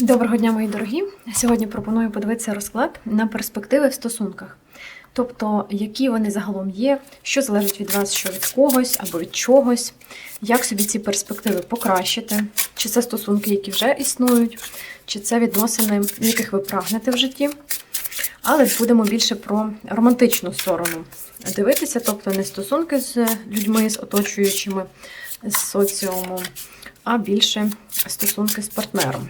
Доброго дня, мої дорогі! Сьогодні пропоную подивитися розклад на перспективи в стосунках. Тобто, які вони загалом є, що залежить від вас, що від когось або від чогось, як собі ці перспективи покращити, чи це стосунки, які вже існують, чи це відносини, яких ви прагнете в житті. Але будемо більше про романтичну сторону дивитися, тобто не стосунки з людьми, з оточуючими, з соціумом, а більше стосунки з партнером.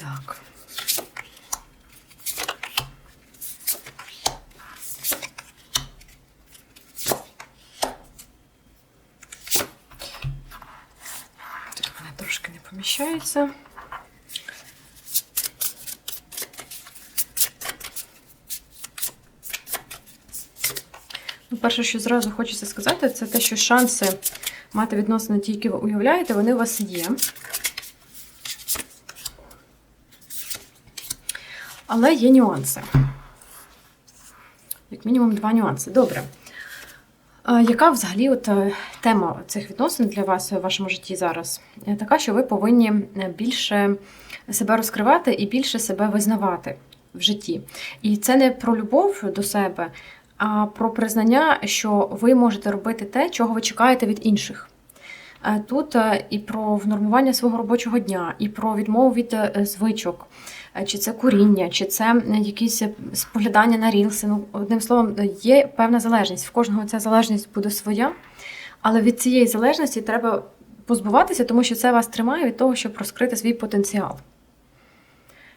Так. Тут вона трошки. Ну, перше, що зразу хочеться сказати, це те, що шанси мати відносини ті, які ви уявляєте, вони у вас є. Але є нюанси. Як мінімум, два нюанси. Добре. Яка взагалі от е, тема цих відносин для вас у вашому житті зараз? Е, Така, що ви повинні е, більше себе розкривати і більше себе визнавати в житті. І це не про любов до себе, а про признання, що ви можете робити те, чого ви чекаєте від інших. Е, Тут і про внормування свого робочого дня, і про відмову від звичок, чи це куріння, чи це якісь споглядання на рілси. Ну, одним словом, є певна залежність. В кожного ця залежність буде своя, але від цієї залежності треба позбуватися, тому що це вас тримає від того, щоб розкрити свій потенціал.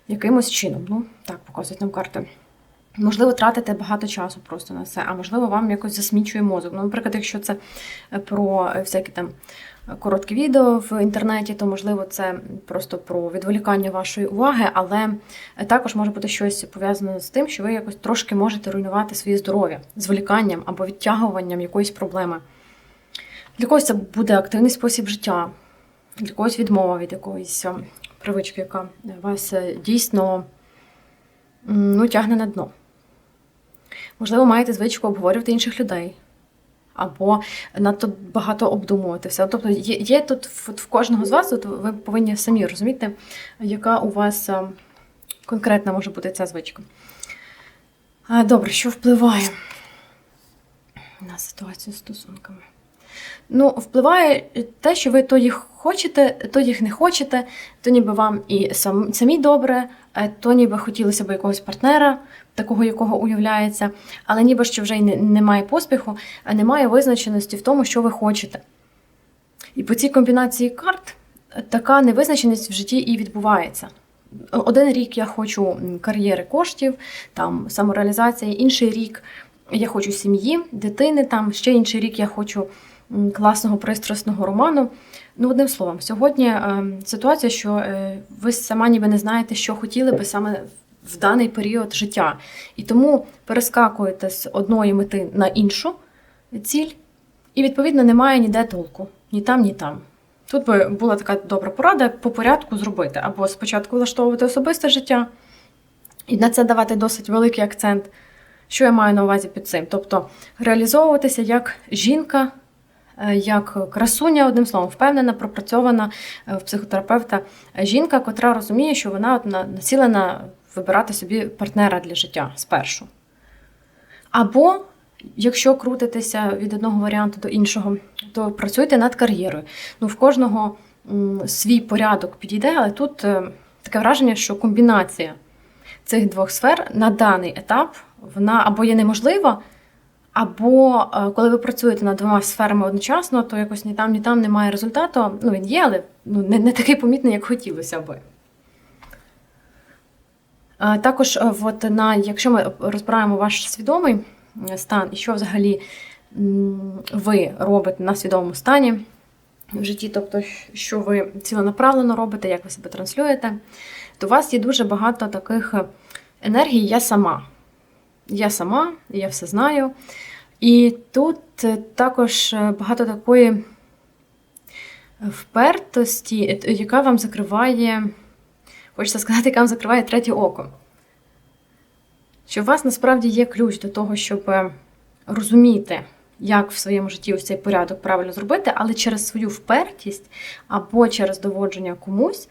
Якимось чином. Ну, так показують нам карти. Можливо, тратите багато часу просто на це, а можливо, вам якось засмічує мозок. Ну, наприклад, якщо це е, про е, всякі там короткі відео в інтернеті, то можливо це просто про відволікання вашої уваги, але також може бути щось пов'язане з тим, що ви якось трошки можете руйнувати своє здоров'я зволіканням або відтягуванням якоїсь проблеми. Для когось це буде активний спосіб життя, для когось відмова від якоїсь е, привички, яка вас е, дійсно ну, тягне на дно. Можливо, маєте звичку обговорювати інших людей. Або надто багато обдумувати все. Тобто є, є тут в, кожного з вас, тут ви повинні самі розуміти, яка у вас е, конкретна може бути ця звичка. А, Добре, що впливає на ситуацію з стосунками? Ну, впливає те, що ви то їх хочете, то їх не хочете, то ніби вам і сам, самі добре, е, то ніби хотілося б якогось партнера, такого, якого уявляється, але ніби що вже й немає поспіху, немає визначеності в тому, що ви хочете. І по цій комбінації карт е, така невизначеність в житті і відбувається. Один рік я хочу кар'єри коштів, там самореалізація, інший рік я хочу сім'ї, дитини, там ще інший рік я хочу класного пристрасного роману. Ну, одним словом, сьогодні е, ситуація, що е, ви сама ніби не знаєте, що хотіли би саме в даний період життя. І тому перескакуєте з одної мети на іншу ціль, і, відповідно, немає ніде толку ні там, ні там. Тут би була така добра порада по порядку зробити, або спочатку влаштовувати особисте життя, і на це давати досить великий акцент. Що я маю на увазі під цим? Тобто реалізовуватися як жінка, як красуня, одним словом, впевнена, пропрацьована е, в психотерапевта жінка, котра розуміє, що вона от націлена вибирати собі партнера для життя спершу. Або, якщо крутитися від одного варіанту до іншого, то працюйте над кар'єрою. Ну, в кожного свій порядок підійде, але тут е, таке враження, що комбінація цих двох сфер на даний етап вона або є неможлива, або е, коли ви працюєте над двома сферами одночасно, то якось ні там, ні там немає результату. Ну, він є, але ну, не, не такий помітний, як хотілося би. Е, Також, е, от на, якщо ми розбираємо ваш свідомий стан і що взагалі ви робите на свідомому стані в житті, тобто, що ви ціленаправлено робите, як ви себе транслюєте, то у вас є дуже багато таких енергій я сама. Я сама, я все знаю. І тут е, також е, багато такої впертості, е, яка вам закриває, хочеться сказати, яка вам закриває третє око. Що у вас насправді є ключ до того, щоб розуміти, як в своєму житті ось цей порядок правильно зробити, але через свою впертість або через доводження комусь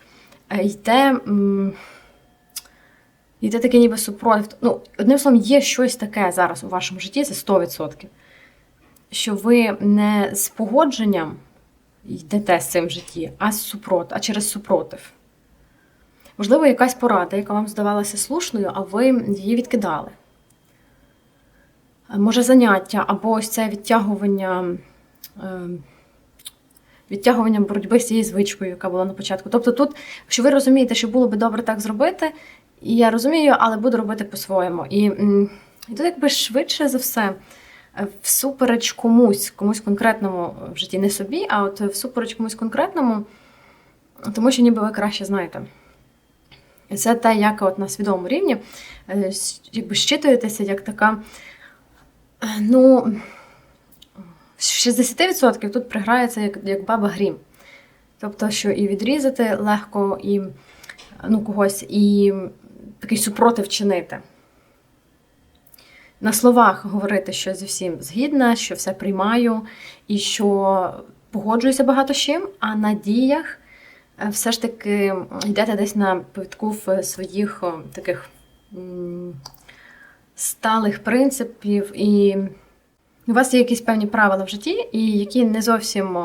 е, йде. Йде таке ніби супротив. Ну, одним словом, є щось таке зараз у вашому житті, це 100%. Що ви не з погодженням йдете з цим в житті, а з супротив, а через супротив. Можливо, якась порада, яка вам здавалася слушною, а ви її відкидали. Може, заняття, або ось це відтягування ем, відтягування боротьби з цією звичкою, яка була на початку. Тобто, тут, якщо ви розумієте, що було би добре так зробити, і я розумію, але буду робити по-своєму. І, і тут, якби швидше за все, е, всупереч комусь, комусь конкретному в житті, не собі, а от всупереч комусь конкретному, тому що ніби ви краще знаєте. Це те, як от на свідомому рівні е, якби щитуєтеся як така. Е, ну, 60% тут приграється як як баба грім. Тобто, що і відрізати легко, і ну, когось, і такий супротив чинити. На словах говорити, що зі всім згідна, що все приймаю, і що погоджуюся багато з чим, а на діях е, все ж таки йдете десь на повідку своїх таких сталих принципів, і у вас є якісь певні правила в житті, і які не зовсім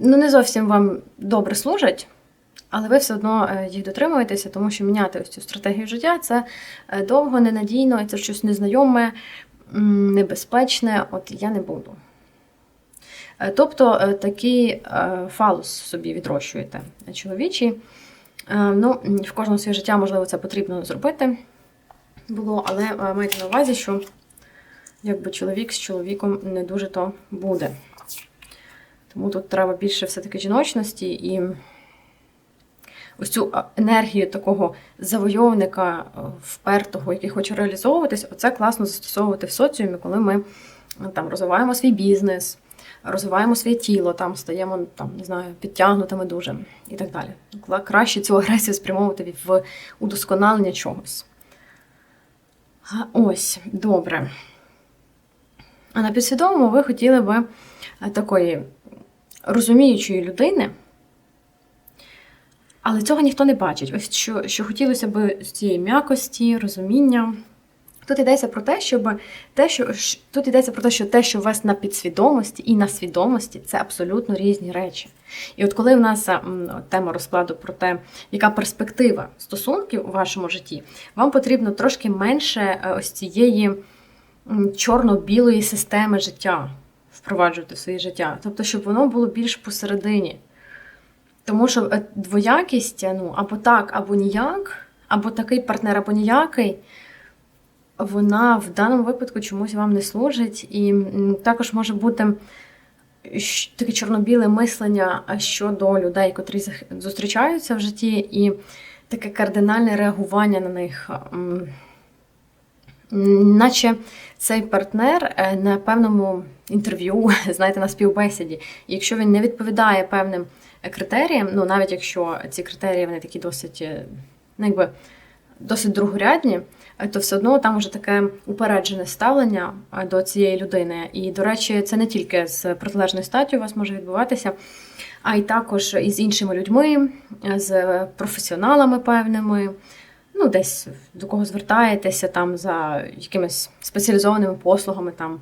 ну, не зовсім вам добре служать. Але ви все одно е, їх дотримуєтеся, тому що міняти ось цю стратегію життя це е, довго, ненадійно, це щось незнайоме, небезпечне, от я не буду. Е, тобто такий фалус собі відрощуєте чоловічий. Ну, В кожного своє життя, можливо, це потрібно зробити було, але майте на увазі, що якби чоловік з чоловіком не дуже то буде. Тому тут треба більше все-таки жіночності і ось цю енергію такого завойовника, е, впертого, який хоче реалізовуватись, оце класно застосовувати в соціумі, коли ми ну, там розвиваємо свій бізнес, розвиваємо своє тіло, там стаємо там, не знаю, підтягнутими дуже і так далі. Краще цю агресію спрямовувати в удосконалення чогось. Ось, добре. А на підсвідомому ви хотіли би е, такої розуміючої людини. Але цього ніхто не бачить. Ось що що хотілося б з цієї м'якості, розуміння. Тут йдеться про те, щоб те, що тут йдеться про те, що те, що у вас на підсвідомості і на свідомості, це абсолютно різні речі. І от коли в нас тема розкладу про те, яка перспектива стосунків у вашому житті, вам потрібно трошки менше е, ось цієї чорно-білої системи життя впроваджувати в своє життя. Тобто, щоб воно було більш посередині. Тому що е, двоякість, ну, або так, або ніяк, або такий партнер, або ніякий, вона в даному випадку чомусь вам не служить. І також може бути таке чорно-біле мислення щодо людей, котрі зустрічаються в житті, і таке кардинальне реагування на них. Наче цей партнер е, на певному інтерв'ю, знаєте, на співбесіді, якщо він не відповідає певним критеріям, ну навіть якщо ці критерії вони такі досить, е, ну якби досить другорядні, е, то все одно там вже таке упереджене ставлення е, до цієї людини. І, до речі, це не тільки з протилежною статтю у вас може відбуватися, а й також із іншими людьми, з професіоналами певними. Ну, десь до кого звертаєтеся там за якимись спеціалізованими послугами, там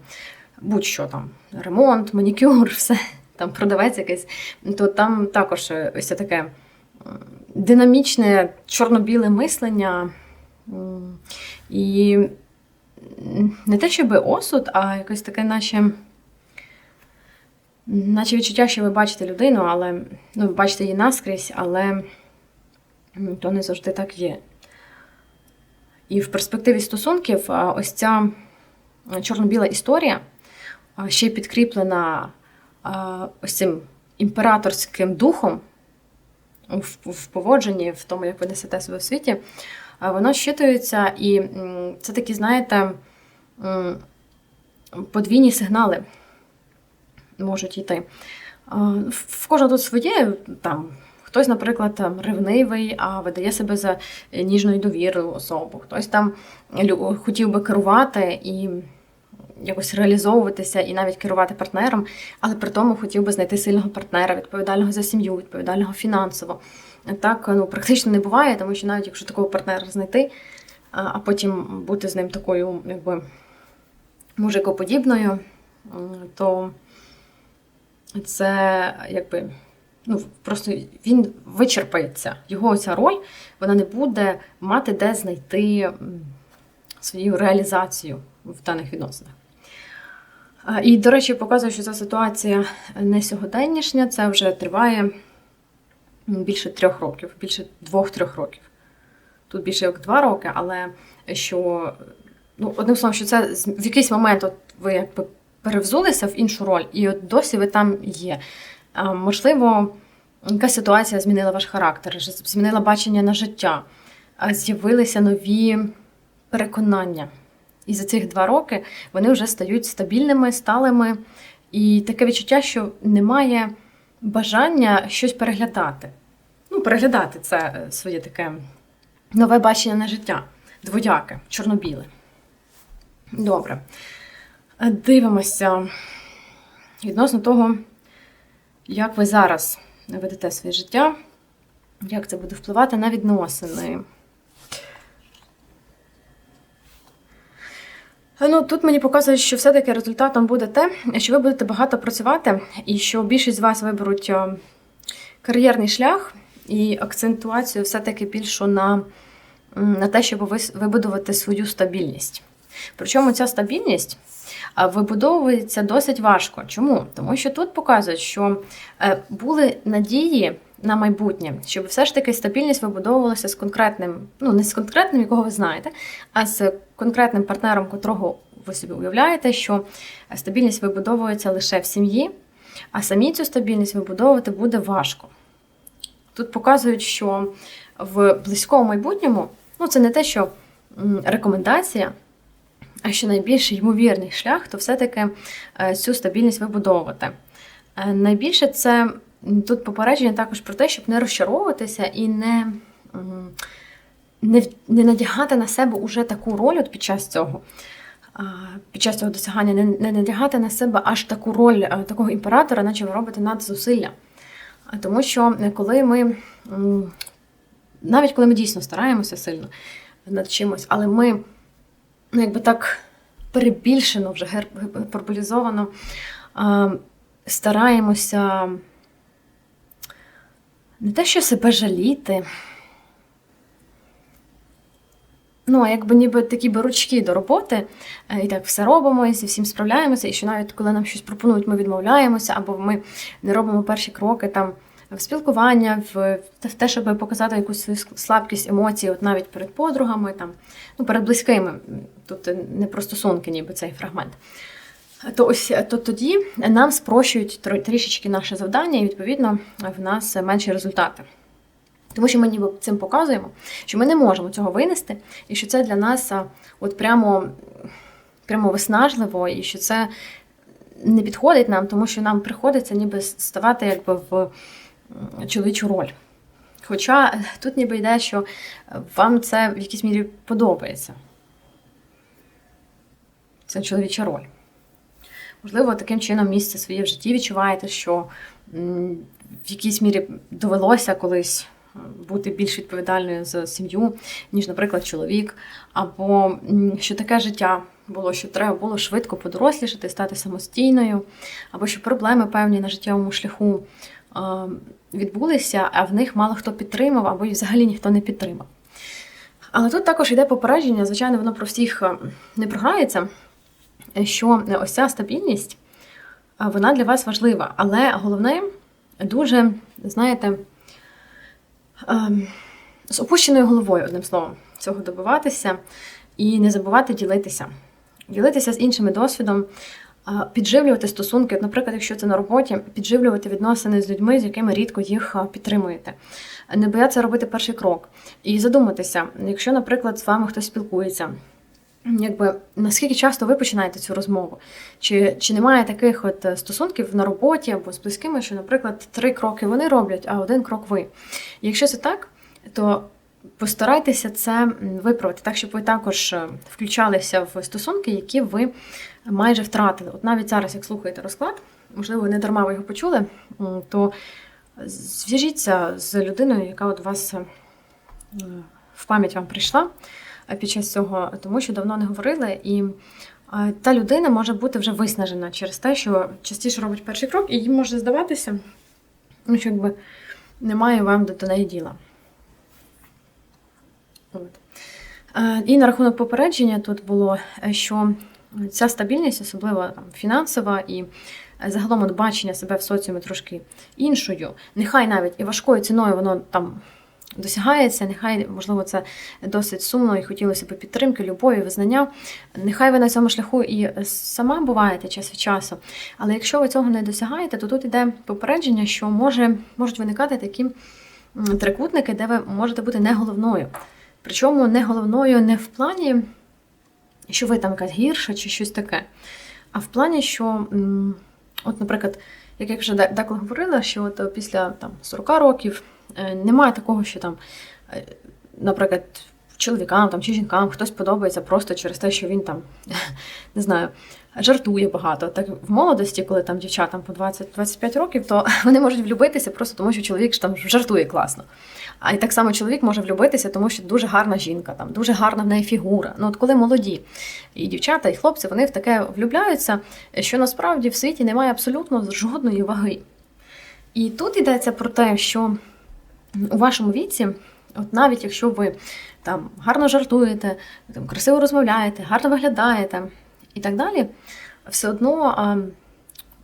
будь-що там, ремонт, манікюр, все там продавець якийсь, то там також е, ось таке динамічне чорно-біле мислення. І не те, щоб осуд, а якось таке, наче наче відчуття, що ви бачите людину, але ну, ви бачите її наскрізь, але то не завжди так є. І в перспективі стосунків ось ця чорно-біла історія ще підкріплена ось цим імператорським духом в поводженні, в тому, як ви несете себе в світі, воно щитується, і це такі, знаєте, подвійні сигнали можуть йти. В кожного тут своє там. Хтось, наприклад, там ревнивий, а видає себе за ніжну і особу. Хтось там хотів би керувати і якось реалізовуватися і навіть керувати партнером, але при тому хотів би знайти сильного партнера, відповідального за сім'ю, відповідального фінансово. Так ну, практично не буває, тому що навіть якщо такого партнера знайти, а потім бути з ним такою, якби мужикоподібною, то це якби ну, просто він вичерпається. Його ця роль вона не буде мати де знайти свою реалізацію в даних відносинах. І, до речі, показує, що ця ситуація не сьогоденнішня, це вже триває більше трьох років, більше двох-трьох років. Тут більше як два роки, але що, ну, одним словом, що це в якийсь момент от ви якби перевзулися в іншу роль, і от досі ви там є. Можливо, якась ситуація змінила ваш характер, змінила бачення на життя, з'явилися нові переконання. І за цих два роки вони вже стають стабільними, сталими. І таке відчуття, що немає бажання щось переглядати. Ну, переглядати це е, своє таке нове бачення на життя, двояке, чорно-біле. Добре. Дивимося відносно того, як ви зараз ведете своє життя, як це буде впливати на відносини. Ну, Тут мені показує, що все-таки результатом буде те, що ви будете багато працювати, і що більшість з вас виберуть е, кар'єрний шлях і акцентуацію все-таки більшу на на те, щоб вибудувати свою стабільність. Причому ця стабільність вибудовується досить важко. Чому? Тому що тут показують, що е, були надії на майбутнє, щоб все ж таки стабільність вибудовувалася з конкретним, ну не з конкретним, якого ви знаєте, а з конкретним партнером, котрого ви собі уявляєте, що стабільність вибудовується лише в сім'ї, а самі цю стабільність вибудовувати буде важко. Тут показують, що в близькому майбутньому, ну це не те, що рекомендація, а що найбільш ймовірний шлях, то все-таки е, цю стабільність вибудовувати. Е, найбільше це тут попередження також про те, щоб не розчаровуватися і не не, не надягати на себе уже таку роль от під час цього. Під час цього досягання не, не надягати на себе аж таку роль е, такого імператора, наче ви робите надзусилля. Тому що коли ми, навіть коли ми дійсно стараємося сильно над чимось, але ми ну, якби так перебільшено, вже гіперболізовано стараємося не те, що себе жаліти. Ну, якби ніби такі беручки до роботи, е, і так все робимо, і зі всім справляємося, і що навіть коли нам щось пропонують, ми відмовляємося, або ми не робимо перші кроки там в спілкування, в те, щоб показати якусь свою слабкість емоцій, от навіть перед подругами, там, ну, перед близькими. Тут не про стосунки, ніби цей фрагмент то ось то тоді нам спрощують трішечки наше завдання, і відповідно в нас менші результати. Тому що ми ніби цим показуємо, що ми не можемо цього винести, і що це для нас от прямо прямо виснажливо, і що це не підходить нам, тому що нам приходиться ніби ставати якби в чоловічу роль. Хоча тут ніби йде, що вам це в якійсь мірі подобається. Це чоловіча роль. Можливо, таким чином місце своє в житті відчуваєте, що в якійсь мірі довелося колись бути більш відповідальною за сім'ю, ніж, наприклад, чоловік, або що таке життя було, що треба було швидко подорослішати, стати самостійною, або що проблеми певні на життєвому шляху відбулися, а в них мало хто підтримав, або взагалі ніхто не підтримав. Але тут також йде попередження, звичайно, воно про всіх е, не програється що ось ця стабільність, вона для вас важлива. Але головне, дуже, знаєте, з опущеною головою, одним словом, цього добиватися і не забувати ділитися. Ділитися з іншими досвідом, підживлювати стосунки, наприклад, якщо це на роботі, підживлювати відносини з людьми, з якими рідко їх підтримуєте. Не боятися робити перший крок. І задуматися, якщо, наприклад, з вами хтось спілкується. Якби наскільки часто ви починаєте цю розмову? Чи чи немає таких от е, стосунків на роботі або з близькими, що, наприклад, три кроки вони роблять, а один крок ви? Якщо це так, то постарайтеся це виправити, так, щоб ви також е, включалися в стосунки, які ви майже втратили. От навіть зараз, як слухаєте розклад, можливо, не дарма ви його почули, то зв'яжіться з людиною, яка от вас е, в пам'ять вам прийшла під час цього, тому що давно не говорили, і та людина може бути вже виснажена через те, що частіше робить перший крок, і їй може здаватися, ну, що якби немає вам до неї діла. От. І на рахунок попередження тут було, що ця стабільність, особливо там, фінансова і загалом от бачення себе в соціумі трошки іншою, нехай навіть і важкою ціною воно там досягається, нехай, можливо, це досить сумно і хотілося б підтримки, любові, визнання. Нехай ви на цьому шляху і сама буваєте час від часу. Але якщо ви цього не досягаєте, то тут йде попередження, що може, можуть виникати такі трикутники, де ви можете бути не головною. Причому не головною не в плані, що ви там якась гірша чи щось таке, а в плані, що, от, наприклад, як я вже деколи говорила, що от після там, 40 років. Е, немає такого, що там, е, наприклад, чоловікам там, чи жінкам хтось подобається просто через те, що він там не знаю, жартує багато. Так в молодості, коли там дівчатам по 20-25 років, то вони можуть влюбитися просто тому, що чоловік там жартує класно. А і так само чоловік може влюбитися, тому що дуже гарна жінка, там дуже гарна в неї фігура. Ну от коли молоді і дівчата, і хлопці вони в таке влюбляються, що насправді в світі немає абсолютно жодної ваги. І тут йдеться про те, що у вашому віці, от навіть якщо ви там гарно жартуєте, там красиво розмовляєте, гарно виглядаєте і так далі, все одно а,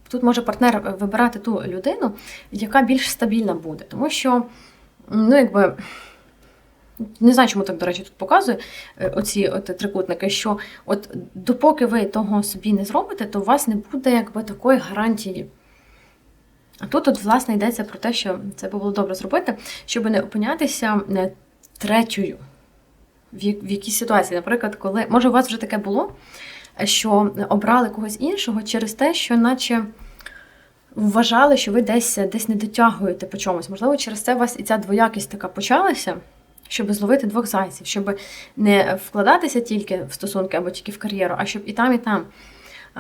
тут може партнер вибирати ту людину, яка більш стабільна буде. Тому що, ну, якби. Не знаю, чому так, до речі, тут показує е, оці от трикутники, що от допоки ви того собі не зробите, то у вас не буде якби такої гарантії а тут, от, власне, йдеться про те, що це було добре зробити, щоб не опинятися е, третьою в якійсь ситуації. Наприклад, коли може у вас вже таке було, що обрали когось іншого через те, що наче вважали, що ви десь десь не дотягуєте по чомусь. Можливо, через це у вас і ця двоякість така почалася, щоб зловити двох зайців, щоб не вкладатися тільки в стосунки або тільки в кар'єру, а щоб і там, і там.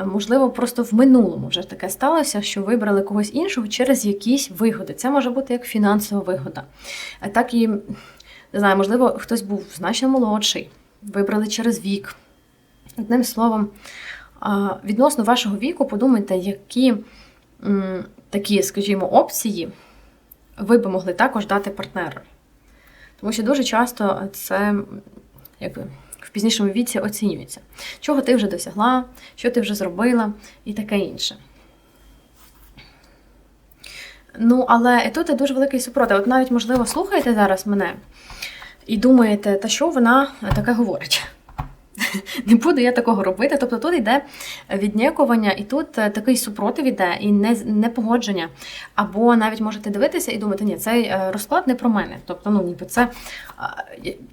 Можливо, просто в минулому вже таке сталося, що вибрали когось іншого через якісь вигоди. Це може бути як фінансова вигода. Так і, не знаю, можливо, хтось був значно молодший, вибрали через вік. Одним словом, відносно вашого віку, подумайте, які такі, скажімо, опції ви би могли також дати партнеру. Тому що дуже часто це якби пізнішому віці оцінюється, чого ти вже досягла, що ти вже зробила і таке інше. Ну, але тут дуже великий супротив. От навіть, можливо, слухаєте зараз мене і думаєте, та що вона таке говорить? Не буду я такого робити. Тобто тут йде віднікування, і тут е, такий супротив іде, і непогодження. Або навіть можете дивитися і думати, ні, цей е, розклад не про мене. Тобто, ну ніби це,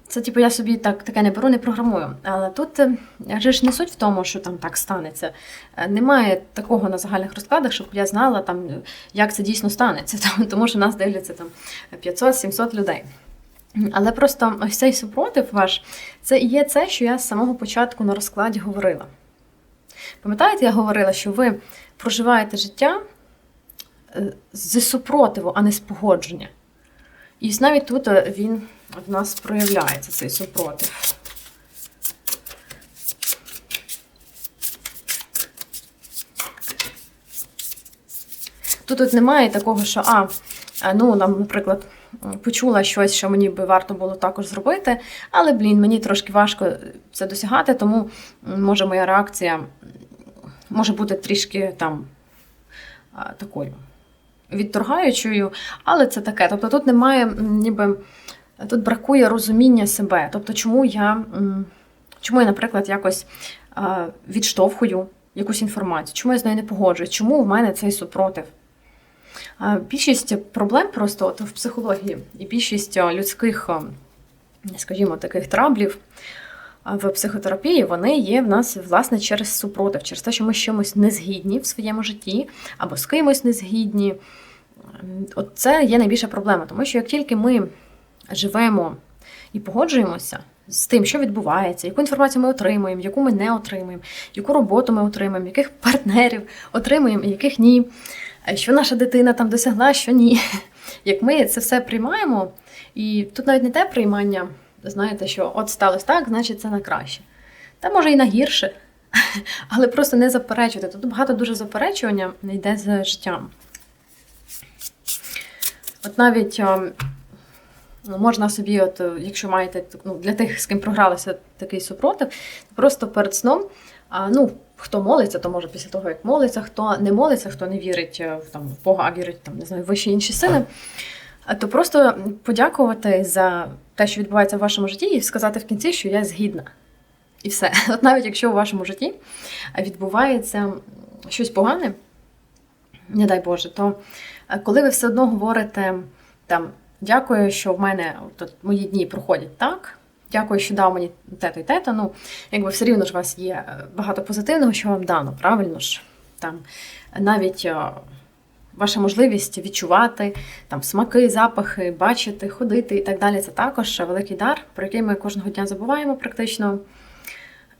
це типу, я собі так таке не беру, не програмую. Але тут е, же ж не суть в тому, що там так станеться. Немає такого на загальних розкладах, щоб я знала, там, як це дійсно станеться. Тому що нас дивляться там 500-700 людей. Але просто ось цей супротив ваш, це і є це, що я з самого початку на розкладі говорила. Пам'ятаєте, я говорила, що ви проживаєте життя е, з супротиву, а не з погодження. І навіть тут е, він в нас проявляється, цей супротив. Тут от немає такого, що, а, ну, нам, наприклад, почула щось, що мені би варто було також зробити, але, блін, мені трошки важко це досягати, тому може моя реакція може бути трішки там такою відторгаючою, але це таке. Тобто тут немає, ніби тут бракує розуміння себе. Тобто, чому я, чому я, наприклад, якось відштовхую якусь інформацію, чому я з нею не погоджуюсь, чому в мене цей супротив. Більшість проблем просто от в психології і більшість людських, скажімо, таких траблів в психотерапії вони є в нас власне через супротив, через те, що ми з чимось не в своєму житті або з кимось не згідні. От це є найбільша проблема, тому що як тільки ми живемо і погоджуємося з тим, що відбувається, яку інформацію ми отримуємо, яку ми не отримуємо, яку роботу ми отримуємо, яких партнерів отримуємо, і яких ні, що наша дитина там досягла, що ні. Як ми це все приймаємо, і тут навіть не те приймання, знаєте, що от сталося так, значить це на краще. Та може і на гірше, але просто не заперечувати. Тут багато дуже заперечування йде з життям. От навіть ем, ну, можна собі, от, е, якщо маєте ну, для тих, з ким програлися такий супротив, просто перед сном. А, ну, Хто молиться, то може після того, як молиться, хто не молиться, хто не вірить е, там, в Бога, а вірить там, не знаю, в вищі інші сили, то просто подякувати за те, що відбувається в вашому житті, і сказати в кінці, що я згідна. І все. От навіть якщо у вашому житті відбувається щось погане, не дай Боже, то е, коли ви все одно говорите там дякую, що в мене от, мої дні проходять так. Дякую, що дав мені тето і тето. Ну, якби все рівно ж у вас є е, багато позитивного, що вам дано, правильно ж? Там навіть е, ваша можливість відчувати там смаки, запахи, бачити, ходити і так далі. Це також великий дар, про який ми кожного дня забуваємо практично.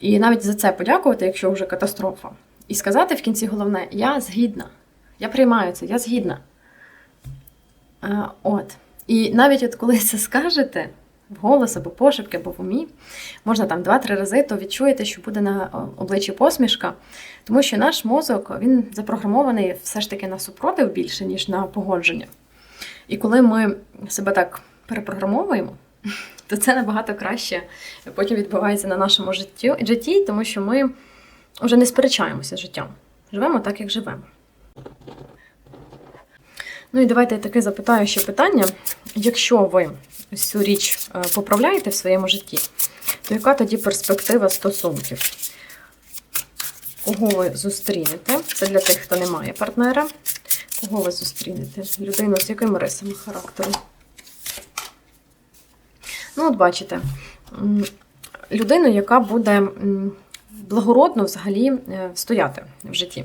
І навіть за це подякувати, якщо вже катастрофа. І сказати в кінці головне: я згідна, я приймаю це, я згідна. А, От. І навіть от коли це скажете вголос або пошепки, або в умі, можна там два-три рази, то відчуєте, що буде на обличчі посмішка, тому що наш мозок він запрограмований все ж таки на супротив більше, ніж на погодження. І коли ми себе так перепрограмовуємо, то це набагато краще потім відбувається на нашому житті, тому що ми вже не сперечаємося з життям. Живемо так, як живемо. Ну і давайте я таке запитаю ще питання. Якщо ви цю річ е, поправляєте в своєму житті, то яка тоді перспектива стосунків? Кого ви зустрінете? Це для тих, хто не має партнера. Кого ви зустрінете? Людину з якими рисами характеру? Ну, от бачите, людину, яка буде благородно взагалі е, стояти в житті.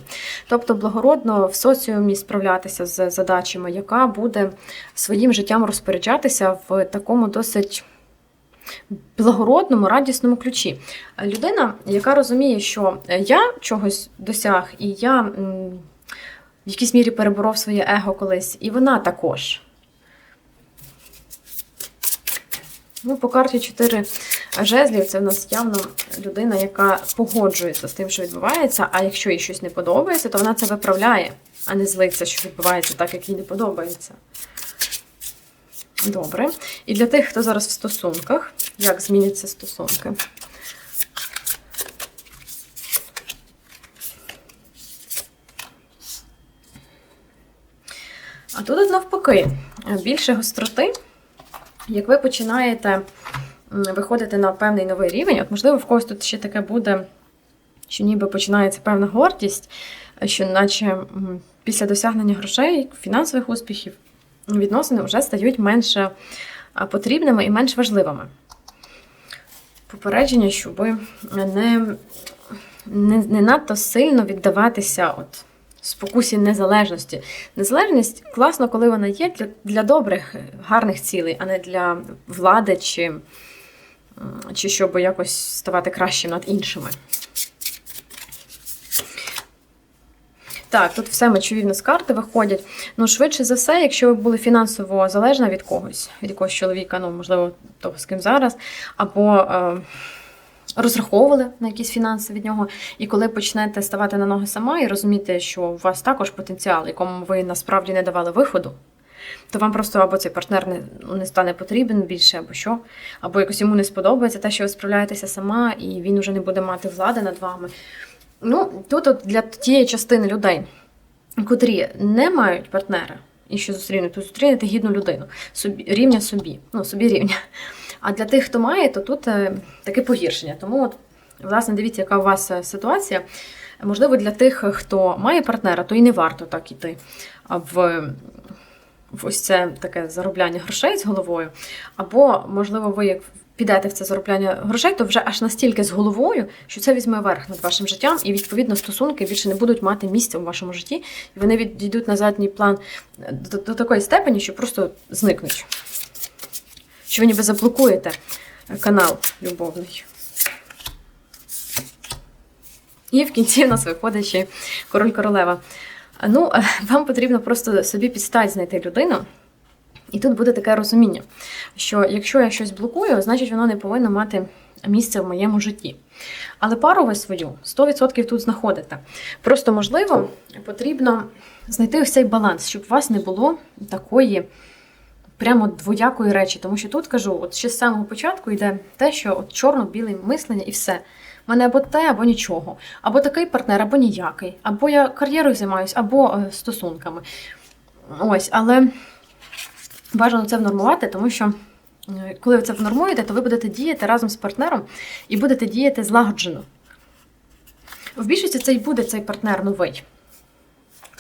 Тобто, благородно в соціумі справлятися з задачами, яка буде своїм життям розпоряджатися в такому досить. Благородному, радісному ключі. Людина, яка розуміє, що я чогось досяг, і я в якійсь мірі переборов своє его колись, і вона також. Ну, По карті 4 жезлів це в нас явно людина, яка погоджується з тим, що відбувається, а якщо їй щось не подобається, то вона це виправляє, а не злиться, що відбувається так, як їй не подобається. Добре. І для тих, хто зараз в стосунках, як зміняться стосунки? А тут навпаки, більше гостроти. Як ви починаєте виходити на певний новий рівень, от, можливо, в когось тут ще таке буде, що ніби починається певна гордість, що наче після досягнення грошей, фінансових успіхів, відносини вже стають менш потрібними і менш важливими. Попередження, щоб не, не, не надто сильно віддаватися. от спокусі незалежності. Незалежність класно, коли вона є для для добрих, гарних цілей, а не для влади чи, чи щоб якось ставати кращим над іншими. Так, тут все мечові нас карти виходять. Ну, швидше за все, якщо ви були фінансово залежна від когось, від якогось чоловіка, ну, можливо, того, з ким зараз, або. Е розраховували на якісь фінанси від нього. І коли почнете ставати на ноги сама і розуміти, що у вас також потенціал, якому ви насправді не давали виходу, то вам просто або цей партнер не ну, не стане потрібен більше, або що, або якось йому не сподобається те, що ви справляєтеся сама, і він вже не буде мати влади над вами. Ну, тут от для тієї частини людей, котрі не мають партнера, і що зустрінуть, то зустрінете гідну людину, собі, рівня собі, ну, собі рівня. А для тих, хто має, то тут е, таке погіршення. Тому, от, власне, дивіться, яка у вас е, ситуація. Можливо, для тих, хто має партнера, то і не варто так іти в. В ось це таке заробляння грошей з головою. Або, можливо, ви як підете в це заробляння грошей, то вже аж настільки з головою, що це візьме верх над вашим життям, і, відповідно, стосунки більше не будуть мати місця у вашому житті, і вони відійдуть на задній план до, до такої степені, що просто зникнуть що ви ніби заблокуєте канал любовний. І в кінці в нас виходить ще король королева. Ну, вам потрібно просто собі підстать знайти людину. І тут буде таке розуміння, що якщо я щось блокую, значить воно не повинно мати місце в моєму житті. Але пару ви свою 100% тут знаходите. Просто, можливо, потрібно знайти ось цей баланс, щоб у вас не було такої прямо двоякої речі. Тому що тут кажу, от ще з самого початку йде те, що от чорно-біле мислення і все. У мене або те, або нічого, або такий партнер, або ніякий, або я кар'єрою займаюся, або е, стосунками. Ось, але бажано це внормувати, тому що е, коли ви це внормуєте, то ви будете діяти разом з партнером і будете діяти злагоджено. В більшості це і буде цей партнер новий.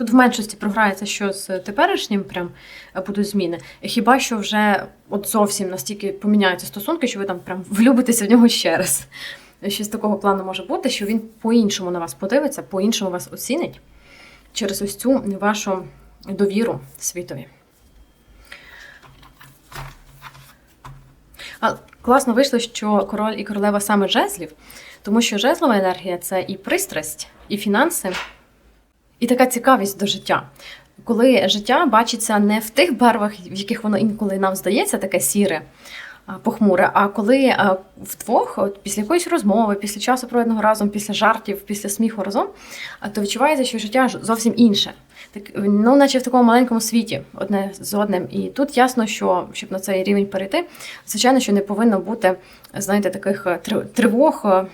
Тут в меншості програється, що з теперішнім прям е, будуть зміни. Хіба що вже от зовсім настільки поміняються стосунки, що ви там прям влюбитеся в нього ще раз. Щось такого плану може бути, що він по-іншому на вас подивиться, по-іншому вас оцінить через ось цю вашу довіру світові. А класно вийшло, що король і королева саме жезлів, тому що жезлова енергія це і пристрасть, і фінанси, і така цікавість до життя. Коли життя бачиться не в тих барвах, в яких воно інколи нам здається, таке сіре, похмуре, а коли вдвох, от після якоїсь розмови, після часу проведеного разом, після жартів, після сміху разом, то відчувається, що життя зовсім інше. Так, ну, наче в такому маленькому світі, одне з одним. І тут ясно, що щоб на цей рівень перейти, звичайно, що не повинно бути, знаєте, таких е, тривог е,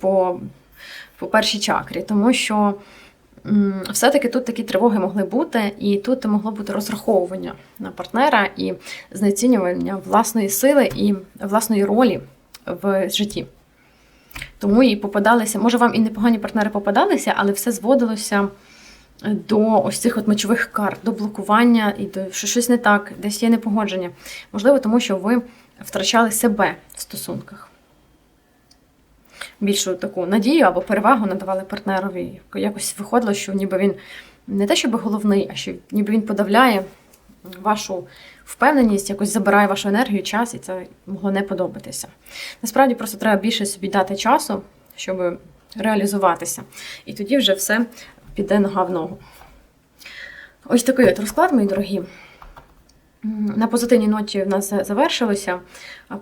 по, по першій чакрі, тому що все-таки тут такі тривоги могли бути, і тут могло бути розраховування на партнера і знецінювання власної сили і власної ролі в житті. Тому і попадалися, може, вам і непогані партнери попадалися, але все зводилося до ось цих от мечових карт, до блокування і до що щось не так, десь є непогодження. Можливо, тому що ви втрачали себе в стосунках. Більшу таку надію або перевагу надавали партнерові. Якось виходило, що ніби він не те, щоб головний, а що ніби він подавляє вашу впевненість, якось забирає вашу енергію, час, і це могло не подобатися. Насправді просто треба більше собі дати часу, щоб реалізуватися. І тоді вже все піде нога в ногу. Ось такий от розклад, мої дорогі. На позитивній ноті в нас завершилося.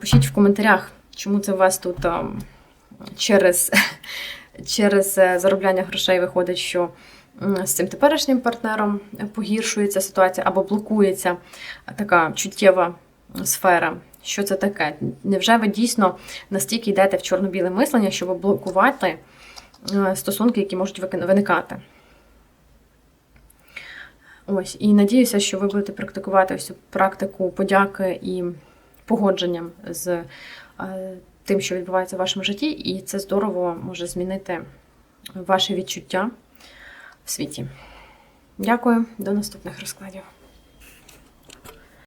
Пишіть в коментарях, чому це у вас тут а, через, через е, заробляння грошей виходить, що з цим теперішнім партнером погіршується ситуація або блокується така чуттєва сфера. Що це таке? Невже ви дійсно настільки йдете в чорно-біле мислення, щоб блокувати е, стосунки, які можуть виникати? Ось, і надіюся, що ви будете практикувати ось цю практику подяки і погодженням з е, тим, що відбувається в вашому житті, і це здорово може змінити ваші відчуття в світі. Дякую, до наступних розкладів.